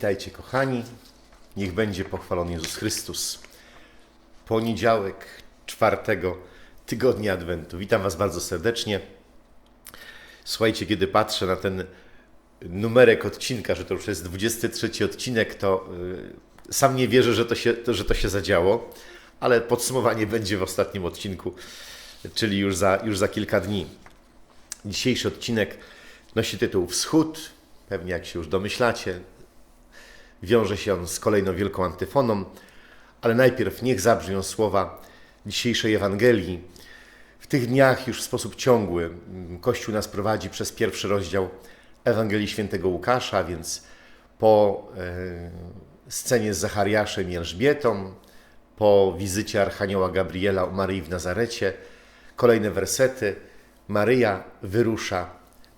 Witajcie, kochani. Niech będzie pochwalony Jezus Chrystus. Poniedziałek czwartego tygodnia Adwentu. Witam Was bardzo serdecznie. Słuchajcie, kiedy patrzę na ten numerek odcinka, że to już jest 23 odcinek, to y, sam nie wierzę, że to, się, to, że to się zadziało, ale podsumowanie będzie w ostatnim odcinku, czyli już za, już za kilka dni. Dzisiejszy odcinek nosi tytuł Wschód. Pewnie jak się już domyślacie, wiąże się on z kolejną wielką antyfoną, ale najpierw niech zabrzmią słowa dzisiejszej Ewangelii. W tych dniach już w sposób ciągły Kościół nas prowadzi przez pierwszy rozdział Ewangelii Świętego Łukasza, więc po e, scenie z Zachariaszem i Elżbietą, po wizycie Archanioła Gabriela u Maryi w Nazarecie, kolejne wersety. Maryja wyrusza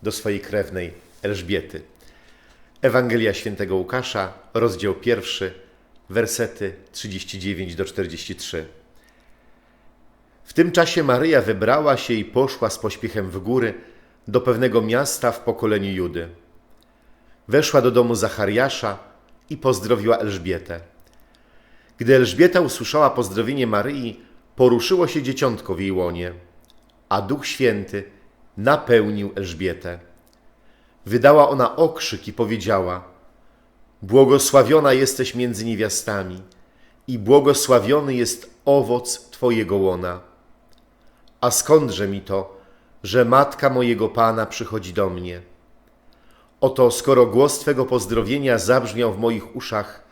do swojej krewnej Elżbiety. Ewangelia Świętego Łukasza, rozdział pierwszy, wersety 39 do 43. W tym czasie Maryja wybrała się i poszła z pośpiechem w góry do pewnego miasta w pokoleniu Judy. Weszła do domu Zachariasza i pozdrowiła Elżbietę. Gdy Elżbieta usłyszała pozdrowienie Maryi, poruszyło się dzieciątko w jej łonie, a Duch Święty napełnił Elżbietę. Wydała ona okrzyk i powiedziała: Błogosławiona jesteś między niewiastami, i błogosławiony jest owoc Twojego łona. A skądże mi to, że matka mojego Pana przychodzi do mnie? Oto, skoro głos Twego pozdrowienia zabrzmiał w moich uszach,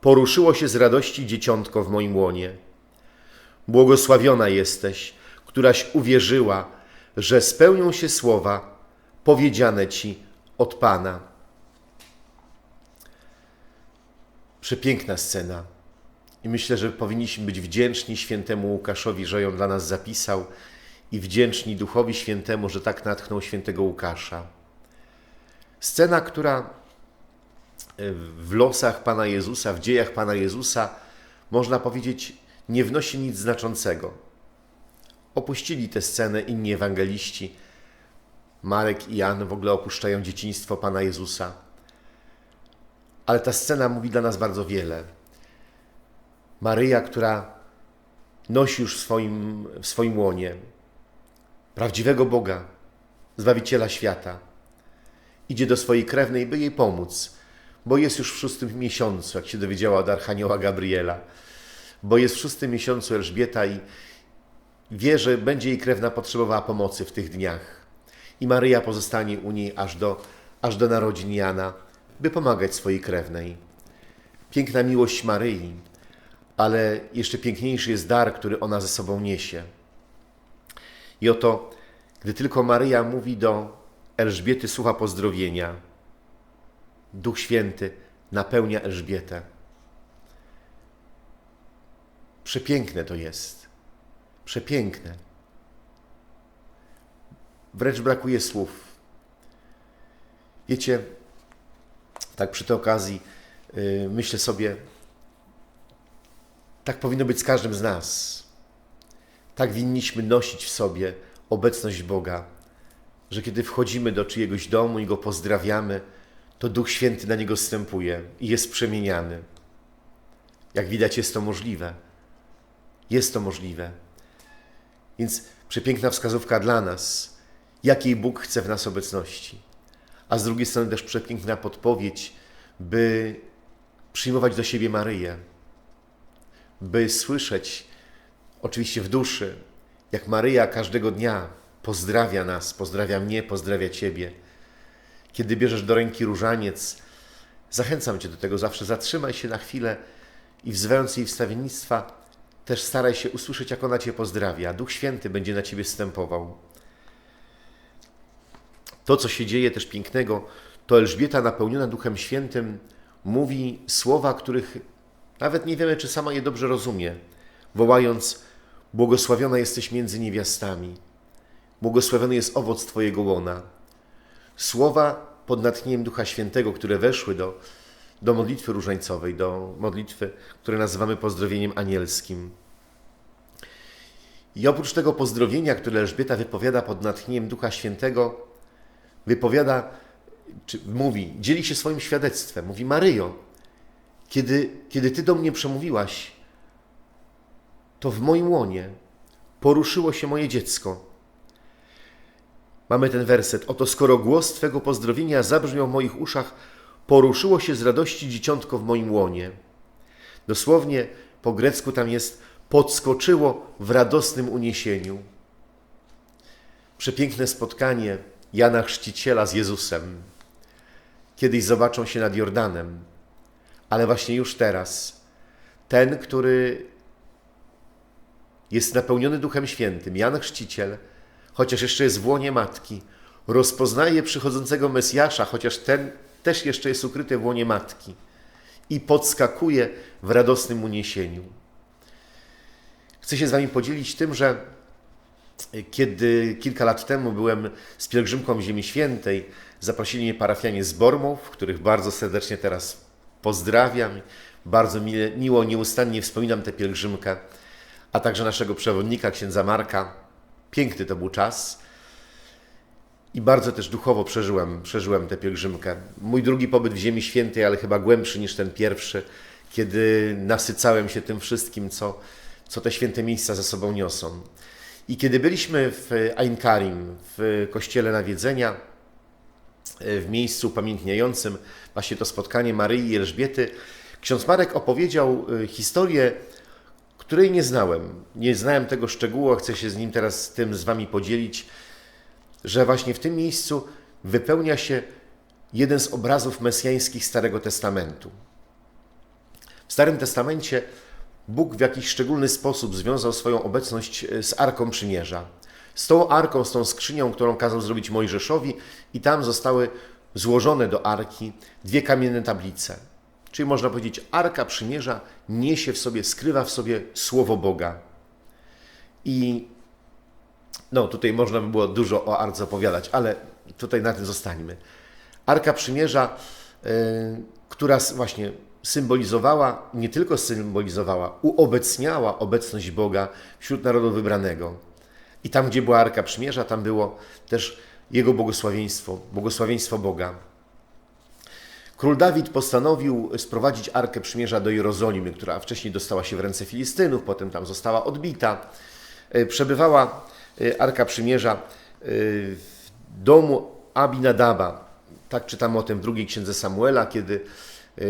poruszyło się z radości dzieciątko w moim łonie. Błogosławiona jesteś, któraś uwierzyła, że spełnią się słowa powiedziane Ci od Pana. Przepiękna scena. I myślę, że powinniśmy być wdzięczni świętemu Łukaszowi, że ją dla nas zapisał i wdzięczni Duchowi Świętemu, że tak natchnął świętego Łukasza. Scena, która w losach Pana Jezusa, w dziejach Pana Jezusa, można powiedzieć, nie wnosi nic znaczącego. Opuścili tę scenę inni ewangeliści. Marek i Jan w ogóle opuszczają dzieciństwo Pana Jezusa. Ale ta scena mówi dla nas bardzo wiele. Maryja, która nosi już w swoim, w swoim łonie prawdziwego Boga, Zbawiciela świata, idzie do swojej krewnej, by jej pomóc, bo jest już w szóstym miesiącu, jak się dowiedziała od Archanioła Gabriela, bo jest w szóstym miesiącu Elżbieta i wie, że będzie jej krewna potrzebowała pomocy w tych dniach. I Maryja pozostanie u niej aż do, aż do narodzin Jana, by pomagać swojej krewnej. Piękna miłość Maryi, ale jeszcze piękniejszy jest dar, który ona ze sobą niesie. I oto, gdy tylko Maryja mówi do Elżbiety słucha pozdrowienia, Duch Święty napełnia Elżbietę. Przepiękne to jest. Przepiękne. Wręcz brakuje słów. Wiecie, tak przy tej okazji yy, myślę sobie, tak powinno być z każdym z nas. Tak winniśmy nosić w sobie obecność Boga, że kiedy wchodzimy do czyjegoś domu i go pozdrawiamy, to Duch Święty na niego zstępuje i jest przemieniany. Jak widać, jest to możliwe. Jest to możliwe. Więc przepiękna wskazówka dla nas, jakiej Bóg chce w nas obecności. A z drugiej strony też przepiękna podpowiedź, by przyjmować do siebie Maryję, by słyszeć, oczywiście w duszy, jak Maryja każdego dnia pozdrawia nas, pozdrawia mnie, pozdrawia Ciebie. Kiedy bierzesz do ręki różaniec, zachęcam Cię do tego zawsze, zatrzymaj się na chwilę i wzywając jej wstawiennictwa, też staraj się usłyszeć, jak ona Cię pozdrawia. Duch Święty będzie na Ciebie stępował. To, co się dzieje też pięknego, to Elżbieta napełniona Duchem Świętym mówi słowa, których nawet nie wiemy, czy sama je dobrze rozumie, wołając: Błogosławiona jesteś między niewiastami, błogosławiony jest owoc Twojego łona. Słowa pod natchnieniem Ducha Świętego, które weszły do, do modlitwy różańcowej, do modlitwy, które nazywamy pozdrowieniem anielskim. I oprócz tego pozdrowienia, które Elżbieta wypowiada pod natchnieniem Ducha Świętego, wypowiada czy mówi, dzieli się swoim świadectwem. Mówi, Maryjo, kiedy, kiedy Ty do mnie przemówiłaś, to w moim łonie poruszyło się moje dziecko. Mamy ten werset. Oto skoro głos Twego pozdrowienia zabrzmiał w moich uszach, poruszyło się z radości dzieciątko w moim łonie. Dosłownie po grecku tam jest podskoczyło w radosnym uniesieniu. Przepiękne spotkanie Jana Chrzciciela z Jezusem. Kiedyś zobaczą się nad Jordanem, ale właśnie już teraz ten, który jest napełniony Duchem Świętym, Jan Chrzciciel, chociaż jeszcze jest w łonie matki, rozpoznaje przychodzącego Mesjasza, chociaż ten też jeszcze jest ukryty w łonie matki i podskakuje w radosnym uniesieniu. Chcę się z Wami podzielić tym, że kiedy kilka lat temu byłem z pielgrzymką Ziemi Świętej, zaprosili mnie parafianie z Bormów, których bardzo serdecznie teraz pozdrawiam. Bardzo miło, nieustannie wspominam tę pielgrzymkę, a także naszego przewodnika, księdza Marka. Piękny to był czas i bardzo też duchowo przeżyłem, przeżyłem tę pielgrzymkę. Mój drugi pobyt w Ziemi Świętej, ale chyba głębszy niż ten pierwszy, kiedy nasycałem się tym wszystkim, co, co te święte miejsca ze sobą niosą. I kiedy byliśmy w Ein Karim, w kościele nawiedzenia, w miejscu upamiętniającym właśnie to spotkanie Maryi i Elżbiety, ksiądz Marek opowiedział y, historię, której nie znałem. Nie znałem tego szczegółu, a chcę się z nim teraz tym z wami podzielić, że właśnie w tym miejscu wypełnia się jeden z obrazów mesjańskich Starego Testamentu. W Starym Testamencie Bóg w jakiś szczególny sposób związał swoją obecność e, z Arką Przymierza. Z tą arką, z tą skrzynią, którą kazał zrobić Mojżeszowi, i tam zostały złożone do arki dwie kamienne tablice. Czyli można powiedzieć, Arka Przymierza niesie w sobie, skrywa w sobie Słowo Boga. I no, tutaj można by było dużo o Arce opowiadać, ale tutaj na tym zostańmy. Arka Przymierza, yy, która właśnie symbolizowała, nie tylko symbolizowała, uobecniała obecność Boga wśród narodu wybranego. I tam, gdzie była Arka Przymierza, tam było też Jego błogosławieństwo, błogosławieństwo Boga. Król Dawid postanowił sprowadzić Arkę Przymierza do Jerozolimy, która wcześniej dostała się w ręce Filistynów, potem tam została odbita. E, przebywała e, Arka Przymierza e, w domu Abinadaba. Tak czytamy o tym w drugiej księdze Samuela, kiedy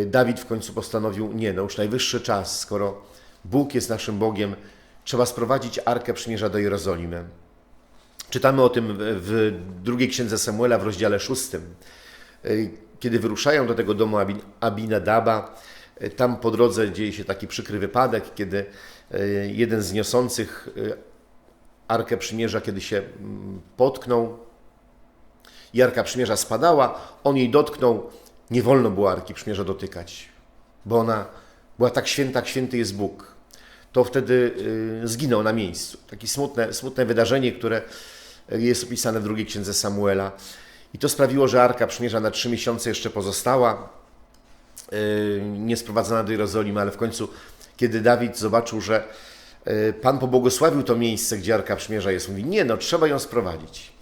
Dawid w końcu postanowił, nie, no już najwyższy czas, skoro Bóg jest naszym Bogiem, trzeba sprowadzić Arkę Przymierza do Jerozolimy. Czytamy o tym w drugiej księdze Samuela w rozdziale szóstym. Y, kiedy wyruszają do tego domu Abinadaba, y, tam po drodze dzieje się taki przykry wypadek, kiedy jeden z niosących Arkę Przymierza, kiedy się mm, potknął, i Arka Przymierza spadała, on jej dotknął, nie wolno było Arki Przymierza dotykać, bo ona była tak święta, jak święty jest Bóg. To wtedy y, zginął na miejscu. Takie smutne, smutne wydarzenie, które jest opisane w drugiej księdze Samuela. I to sprawiło, że Arka Przymierza na trzy miesiące jeszcze pozostała, y, nie sprowadzona do Jerozolimy, ale w końcu, kiedy Dawid zobaczył, że y, Pan pobłogosławił to miejsce, gdzie Arka Przymierza jest, mówi, nie no, trzeba ją sprowadzić.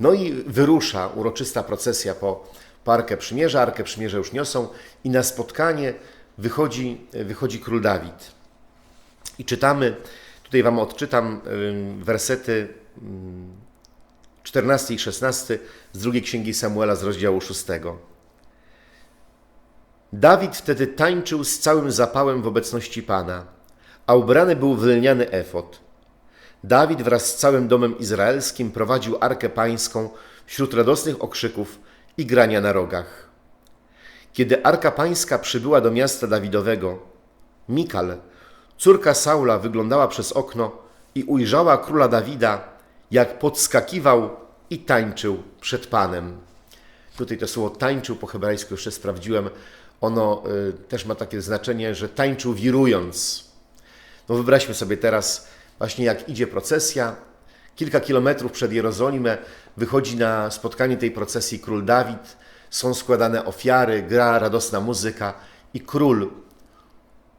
No i wyrusza uroczysta procesja po Parkę Przymierza, Arkę Przymierza już niosą i na spotkanie wychodzi, wychodzi król Dawid. I czytamy, tutaj Wam odczytam wersety 14 i 16 z drugiej księgi Samuela z rozdziału 6. Dawid wtedy tańczył z całym zapałem w obecności Pana, a ubrany był w lniany efot. Dawid wraz z całym domem izraelskim prowadził arkę pańską wśród radosnych okrzyków – i grania na rogach. Kiedy Arka Pańska przybyła do miasta Dawidowego, Mikal, córka Saula, wyglądała przez okno i ujrzała króla Dawida, jak podskakiwał i tańczył przed Panem. Tutaj to słowo tańczył po hebrajsku jeszcze sprawdziłem. Ono y, też ma takie znaczenie, że tańczył wirując. No wyobraźmy sobie teraz właśnie jak idzie procesja, Kilka kilometrów przed Jerozolimę wychodzi na spotkanie tej procesji król Dawid, są składane ofiary, gra radosna muzyka i król,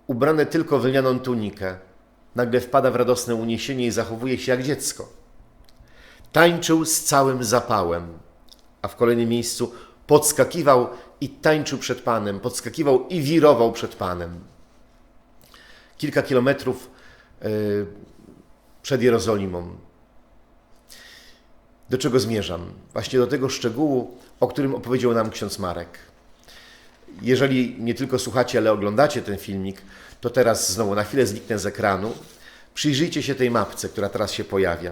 ubrany tylko w lnianą tunikę, nagle wpada w radosne uniesienie i zachowuje się jak dziecko. Tańczył z całym zapałem, a w kolejnym miejscu podskakiwał i tańczył przed Panem, podskakiwał i wirował przed Panem. Kilka kilometrów y, przed Jerozolimą. Do czego zmierzam? Właśnie do tego szczegółu, o którym opowiedział nam ksiądz Marek. Jeżeli nie tylko słuchacie, ale oglądacie ten filmik, to teraz znowu na chwilę zniknę z ekranu. Przyjrzyjcie się tej mapce, która teraz się pojawia.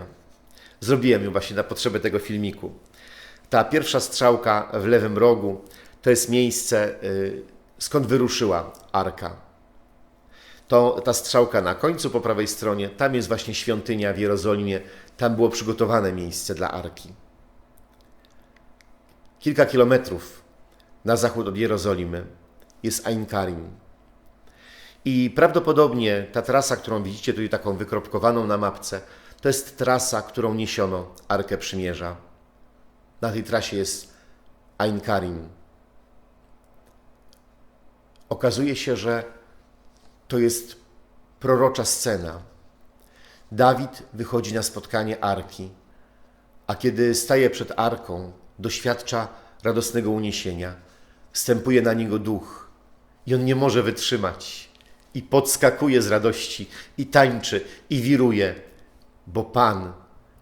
Zrobiłem ją właśnie na potrzeby tego filmiku. Ta pierwsza strzałka w lewym rogu to jest miejsce, y, skąd wyruszyła arka. To ta strzałka na końcu po prawej stronie, tam jest właśnie świątynia w Jerozolimie, tam było przygotowane miejsce dla arki. Kilka kilometrów na zachód od Jerozolimy jest Ain Karim. I prawdopodobnie ta trasa, którą widzicie tutaj taką wykropkowaną na mapce, to jest trasa, którą niesiono Arkę Przymierza. Na tej trasie jest Ain Karim. Okazuje się, że to jest prorocza scena. Dawid wychodzi na spotkanie Arki, a kiedy staje przed Arką, doświadcza radosnego uniesienia. Wstępuje na niego duch i on nie może wytrzymać i podskakuje z radości i tańczy i wiruje, bo Pan,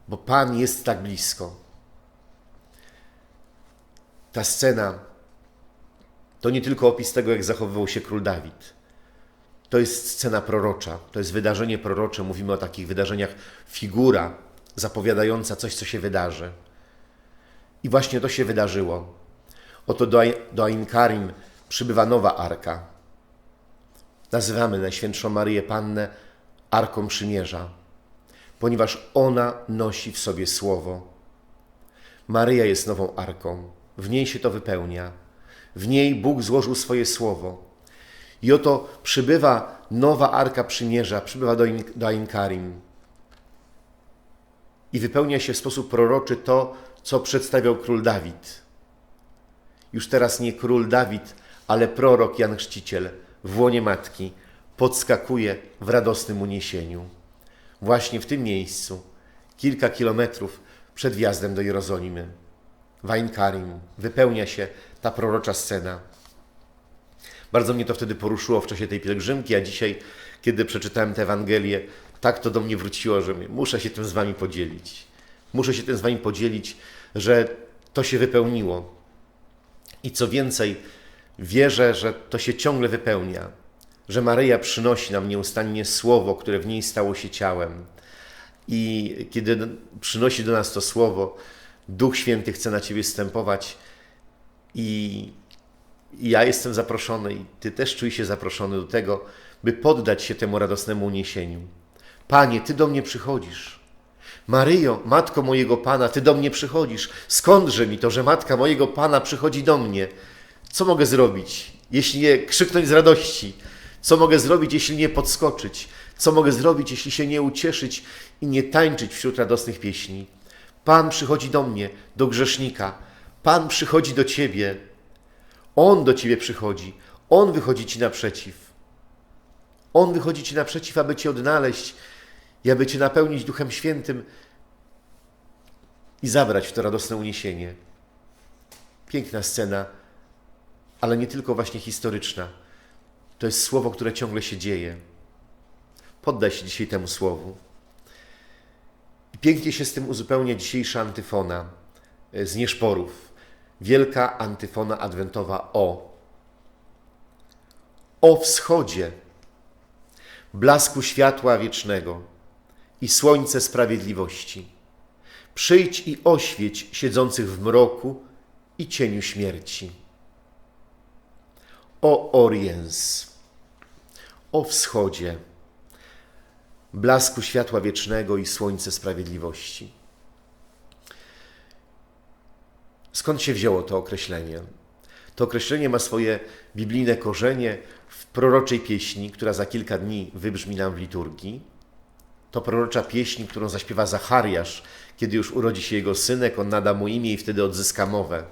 bo Pan jest tak blisko. Ta scena to nie tylko opis tego, jak zachowywał się król Dawid. To jest scena prorocza, to jest wydarzenie prorocze. Mówimy o takich wydarzeniach, figura zapowiadająca coś, co się wydarzy. I właśnie to się wydarzyło. Oto do, do Ain Karim przybywa nowa arka. Nazywamy Najświętszą Maryję Pannę Arką Przymierza, ponieważ ona nosi w sobie Słowo. Maryja jest nową arką, w niej się to wypełnia. W niej Bóg złożył swoje Słowo. I oto przybywa nowa Arka Przymierza, przybywa do, do Ain Karim. I wypełnia się w sposób proroczy to, co przedstawiał król Dawid. Już teraz nie król Dawid, ale prorok Jan Chrzciciel w łonie matki podskakuje w radosnym uniesieniu. Właśnie w tym miejscu, kilka kilometrów przed wjazdem do Jerozolimy, w Ain Karim, wypełnia się ta prorocza scena. Bardzo mnie to wtedy poruszyło w czasie tej pielgrzymki, a dzisiaj, kiedy przeczytałem tę Ewangelię, tak to do mnie wróciło, że muszę się tym z Wami podzielić. Muszę się tym z Wami podzielić, że to się wypełniło. I co więcej, wierzę, że to się ciągle wypełnia, że Maryja przynosi nam nieustannie słowo, które w niej stało się ciałem. I kiedy przynosi do nas to słowo, Duch Święty chce na Ciebie stępować i i ja jestem zaproszony, i Ty też czuj się zaproszony do tego, by poddać się temu radosnemu uniesieniu. Panie, Ty do mnie przychodzisz. Maryjo, matko mojego Pana, Ty do mnie przychodzisz. Skądże mi to, że matka mojego Pana przychodzi do mnie? Co mogę zrobić, jeśli nie krzyknąć z radości? Co mogę zrobić, jeśli nie podskoczyć? Co mogę zrobić, jeśli się nie ucieszyć i nie tańczyć wśród radosnych pieśni? Pan przychodzi do mnie, do grzesznika. Pan przychodzi do Ciebie, on do ciebie przychodzi, On wychodzi ci naprzeciw. On wychodzi ci naprzeciw, aby cię odnaleźć i aby cię napełnić Duchem Świętym i zabrać w to radosne uniesienie. Piękna scena, ale nie tylko właśnie historyczna. To jest słowo, które ciągle się dzieje. Poddaj się dzisiaj temu słowu. Pięknie się z tym uzupełnia dzisiejsza antyfona e, z nieszporów wielka antyfona adwentowa o. O wschodzie, blasku światła wiecznego i słońce sprawiedliwości. Przyjdź i oświeć siedzących w mroku i cieniu śmierci. O Oriens, o wschodzie, blasku światła wiecznego i słońce sprawiedliwości. Skąd się wzięło to określenie? To określenie ma swoje biblijne korzenie w proroczej pieśni, która za kilka dni wybrzmi nam w liturgii. To prorocza pieśń, którą zaśpiewa Zachariasz, kiedy już urodzi się jego synek, on nada mu imię i wtedy odzyska mowę.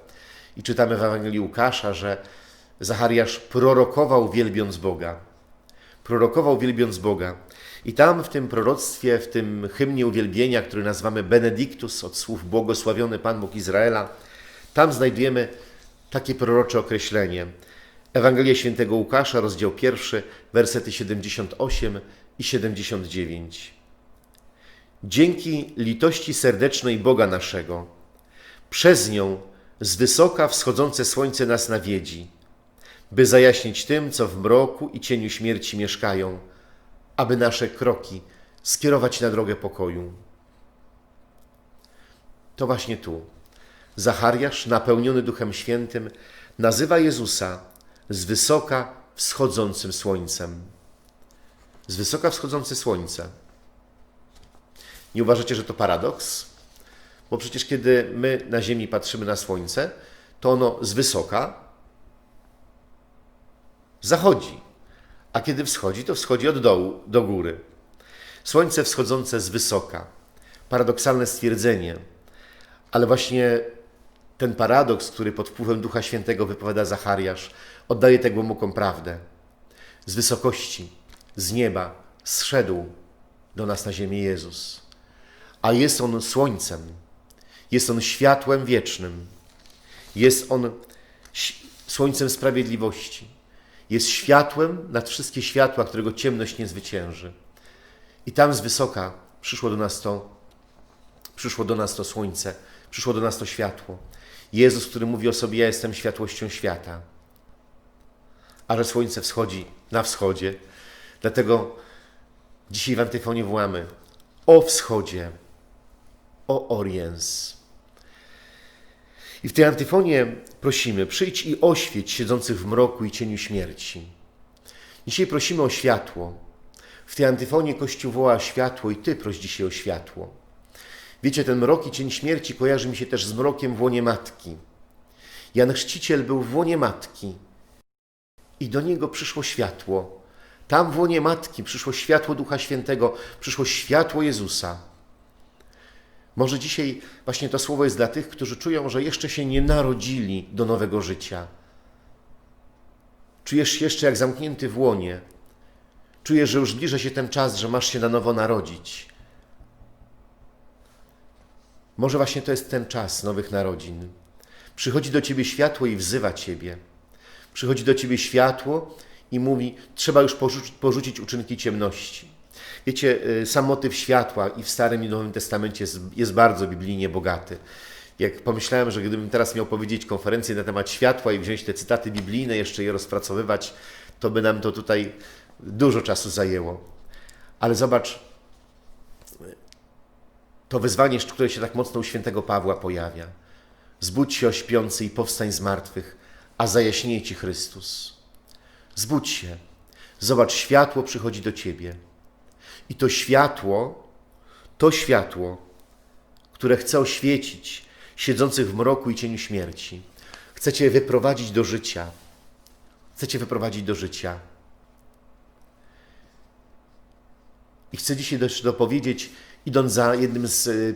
I czytamy w Ewangelii Łukasza, że Zachariasz prorokował wielbiąc Boga. Prorokował wielbiąc Boga. I tam w tym proroctwie, w tym hymnie uwielbienia, który nazywamy Benedictus, od słów błogosławiony Pan Bóg Izraela, tam znajdujemy takie prorocze określenie. Ewangelia Świętego Łukasza, rozdział pierwszy, wersety 78 i 79. Dzięki litości serdecznej Boga naszego, przez nią z wysoka wschodzące słońce nas nawiedzi, by zajaśnić tym, co w mroku i cieniu śmierci mieszkają, aby nasze kroki skierować na drogę pokoju. To właśnie tu Zachariasz, napełniony Duchem Świętym, nazywa Jezusa z wysoka wschodzącym słońcem. Z wysoka wschodzące słońce. Nie uważacie, że to paradoks? Bo przecież kiedy my na Ziemi patrzymy na słońce, to ono z wysoka zachodzi, a kiedy wschodzi, to wschodzi od dołu do góry. Słońce wschodzące z wysoka. Paradoksalne stwierdzenie, ale właśnie ten paradoks, który pod wpływem Ducha Świętego wypowiada Zachariasz, oddaje tę głęboką prawdę. Z wysokości, z nieba zszedł do nas na ziemię Jezus, a jest On słońcem, jest On światłem wiecznym, jest On słońcem sprawiedliwości, jest światłem nad wszystkie światła, którego ciemność nie zwycięży. I tam z wysoka przyszło do nas to, przyszło do nas to słońce, przyszło do nas to światło. Jezus, który mówi o sobie: Ja jestem światłością świata. A że słońce wschodzi na wschodzie, dlatego dzisiaj w antyfonie wołamy o wschodzie, o Oriens. I w tej antyfonie prosimy: przyjdź i oświeć siedzących w mroku i cieniu śmierci. Dzisiaj prosimy o światło. W tej antyfonie Kościół woła światło i Ty proś dzisiaj o światło. Wiecie, ten mrok i cień śmierci kojarzy mi się też z mrokiem w łonie matki. Jan Chrzciciel był w łonie matki i do niego przyszło światło. Tam w łonie matki przyszło światło Ducha Świętego, przyszło światło Jezusa. Może dzisiaj właśnie to słowo jest dla tych, którzy czują, że jeszcze się nie narodzili do nowego życia. Czujesz się jeszcze jak zamknięty w łonie. Czujesz, że już zbliża się ten czas, że masz się na nowo narodzić. Może właśnie to jest ten czas nowych narodzin. Przychodzi do ciebie światło i wzywa ciebie. Przychodzi do ciebie światło i mówi: Trzeba już porzucić, porzucić uczynki ciemności. Wiecie, y, sam motyw światła i w Starym i Nowym Testamencie jest, jest bardzo biblijnie bogaty. Jak pomyślałem, że gdybym teraz miał powiedzieć konferencję na temat światła i wziąć te cytaty biblijne, jeszcze je rozpracowywać, to by nam to tutaj dużo czasu zajęło. Ale zobacz, to wyzwanie, które się tak mocno u świętego Pawła pojawia. Zbudź się, śpiący, i powstań z martwych, a zajaśnieje Ci Chrystus. Zbudź się. Zobacz, światło przychodzi do Ciebie. I to światło, to światło, które chce oświecić siedzących w mroku i cieniu śmierci, chce Cię wyprowadzić do życia. Chce Cię wyprowadzić do życia. I chcę dzisiaj też dopowiedzieć, idąc za jednym z y,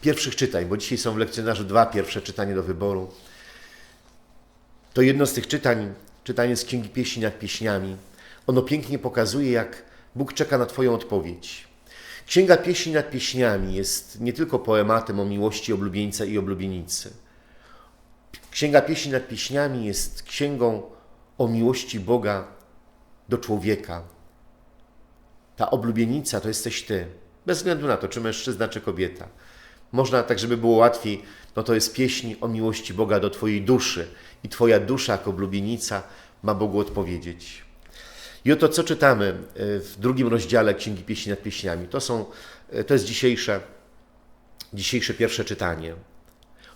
pierwszych czytań, bo dzisiaj są w lekcjonarzu dwa pierwsze czytania do wyboru. To jedno z tych czytań, czytanie z Księgi Pieśni nad Pieśniami. Ono pięknie pokazuje, jak Bóg czeka na Twoją odpowiedź. Księga Pieśni nad Pieśniami jest nie tylko poematem o miłości oblubieńca i oblubienicy. Księga Pieśni nad Pieśniami jest księgą o miłości Boga do człowieka. Ta oblubienica to jesteś Ty. Bez względu na to, czy mężczyzna, czy kobieta. Można tak, żeby było łatwiej, no to jest pieśń o miłości Boga do Twojej duszy i Twoja dusza jako blubienica ma Bogu odpowiedzieć. I oto co czytamy e, w drugim rozdziale Księgi Pieśni nad Pieśniami. To, są, e, to jest dzisiejsze, dzisiejsze pierwsze czytanie.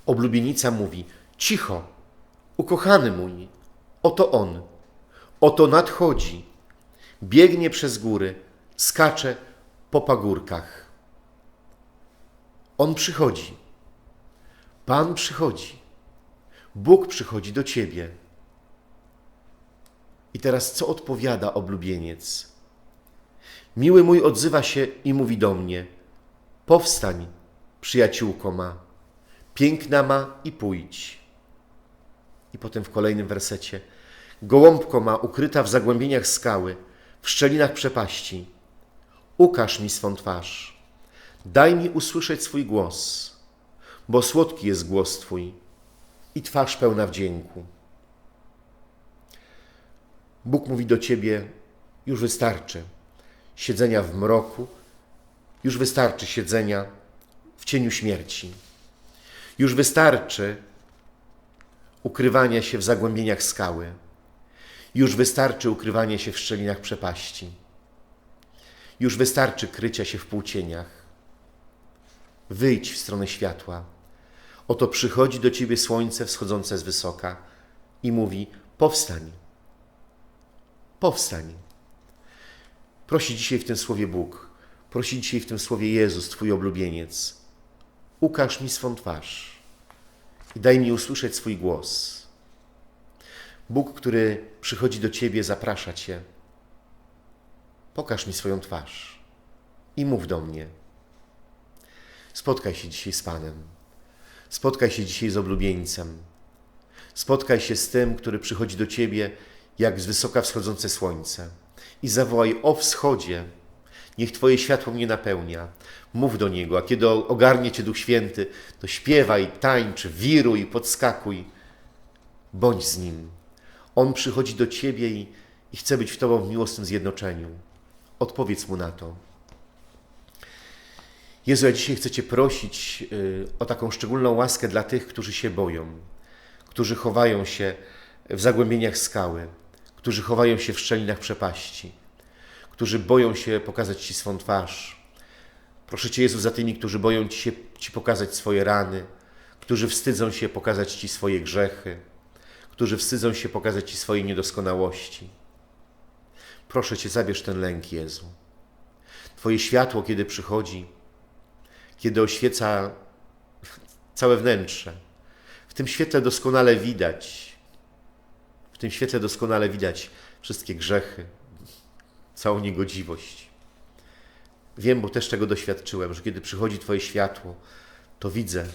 Oblubienica mówi, cicho, ukochany mój, oto on, oto nadchodzi, biegnie przez góry, skacze po pagórkach. On przychodzi. Pan przychodzi. Bóg przychodzi do ciebie. I teraz co odpowiada oblubieniec? Miły mój odzywa się i mówi do mnie: Powstań, przyjaciółko ma, piękna ma i pójdź. I potem w kolejnym wersecie: Gołąbko ma ukryta w zagłębieniach skały, w szczelinach przepaści Ukaż mi swą twarz, daj mi usłyszeć swój głos, bo słodki jest głos Twój i twarz pełna wdzięku. Bóg mówi do ciebie: już wystarczy siedzenia w mroku, już wystarczy siedzenia w cieniu śmierci. Już wystarczy ukrywania się w zagłębieniach skały. Już wystarczy ukrywania się w szczelinach przepaści. Już wystarczy krycia się w półcieniach. Wyjdź w stronę światła. Oto przychodzi do ciebie słońce wschodzące z wysoka i mówi: Powstań, powstań. Prosi dzisiaj w tym słowie Bóg, prosi dzisiaj w tym słowie Jezus, Twój oblubieniec. Ukaż mi swą twarz i daj mi usłyszeć swój głos. Bóg, który przychodzi do Ciebie, zaprasza Cię. Pokaż mi swoją twarz i mów do mnie. Spotkaj się dzisiaj z Panem. Spotkaj się dzisiaj z oblubieńcem. Spotkaj się z tym, który przychodzi do Ciebie jak z wysoka wschodzące słońce i zawołaj o wschodzie. Niech Twoje światło mnie napełnia. Mów do Niego, a kiedy ogarnie Cię Duch Święty, to śpiewaj, tańcz, wiruj, podskakuj. Bądź z Nim. On przychodzi do Ciebie i, i chce być w Tobą w miłosnym zjednoczeniu. Odpowiedz Mu na to. Jezu, ja dzisiaj chcę Cię prosić y, o taką szczególną łaskę dla tych, którzy się boją, którzy chowają się w zagłębieniach skały, którzy chowają się w szczelinach przepaści, którzy boją się pokazać Ci swą twarz. Proszę Cię, Jezu, za tymi, którzy boją Ci, się, ci pokazać swoje rany, którzy wstydzą się pokazać Ci swoje grzechy, którzy wstydzą się pokazać Ci swoje niedoskonałości. Proszę Cię, zabierz ten lęk, Jezu. Twoje światło, kiedy przychodzi, kiedy oświeca całe wnętrze, w tym świetle doskonale widać, w tym świetle doskonale widać wszystkie grzechy, całą niegodziwość. Wiem, bo też tego doświadczyłem, że kiedy przychodzi Twoje światło, to widzę,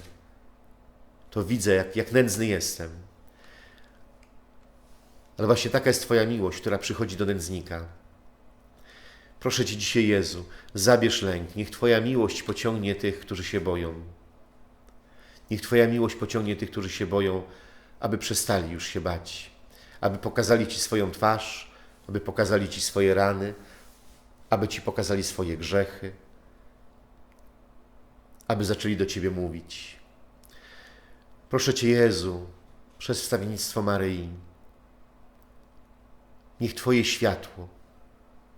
to widzę, jak, jak nędzny jestem. Ale właśnie taka jest Twoja miłość, która przychodzi do nędznika. Proszę Cię dzisiaj, Jezu, zabierz lęk. Niech Twoja miłość pociągnie tych, którzy się boją. Niech Twoja miłość pociągnie tych, którzy się boją, aby przestali już się bać, aby pokazali Ci swoją twarz, aby pokazali Ci swoje rany, aby Ci pokazali swoje grzechy, aby zaczęli do Ciebie mówić. Proszę Cię, Jezu, przez wstawiennictwo Maryi, niech Twoje światło,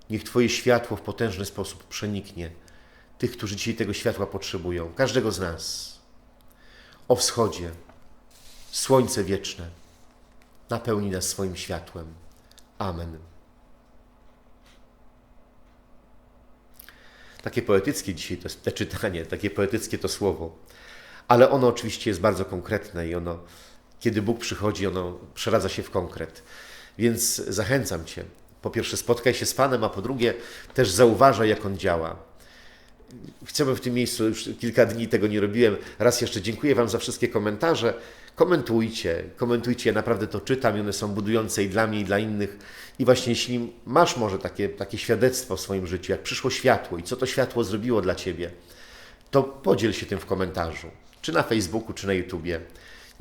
niech Twoje światło w potężny sposób przeniknie tych, którzy dzisiaj tego światła potrzebują, każdego z nas. O wschodzie, słońce wieczne, napełni nas swoim światłem. Amen. Takie poetyckie dzisiaj to, to czytanie, takie poetyckie to słowo, ale ono oczywiście jest bardzo konkretne i ono, kiedy Bóg przychodzi, ono przeradza się w konkret. Więc zachęcam Cię. Po pierwsze, spotkaj się z Panem, a po drugie, też zauważaj, jak On działa. Chciałbym w tym miejscu, już kilka dni tego nie robiłem. Raz jeszcze dziękuję Wam za wszystkie komentarze. Komentujcie, komentujcie, ja naprawdę to czytam i one są budujące i dla mnie, i dla innych. I właśnie jeśli masz może takie, takie świadectwo w swoim życiu, jak przyszło światło i co to światło zrobiło dla Ciebie, to podziel się tym w komentarzu, czy na Facebooku, czy na YouTubie.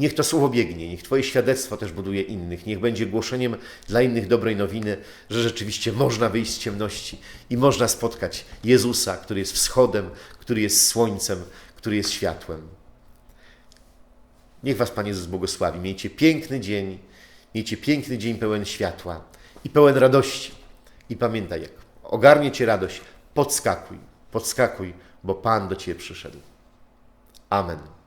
Niech to słowo biegnie, niech Twoje świadectwo też buduje innych, niech będzie głoszeniem dla innych dobrej nowiny, że rzeczywiście można wyjść z ciemności i można spotkać Jezusa, który jest wschodem, który jest słońcem, który jest światłem. Niech Was Pan Jezus błogosławi. Miejcie piękny dzień, miejcie piękny dzień pełen światła i pełen radości. I pamiętaj, jak ogarnie Cię radość, podskakuj, podskakuj, bo Pan do Ciebie przyszedł. Amen.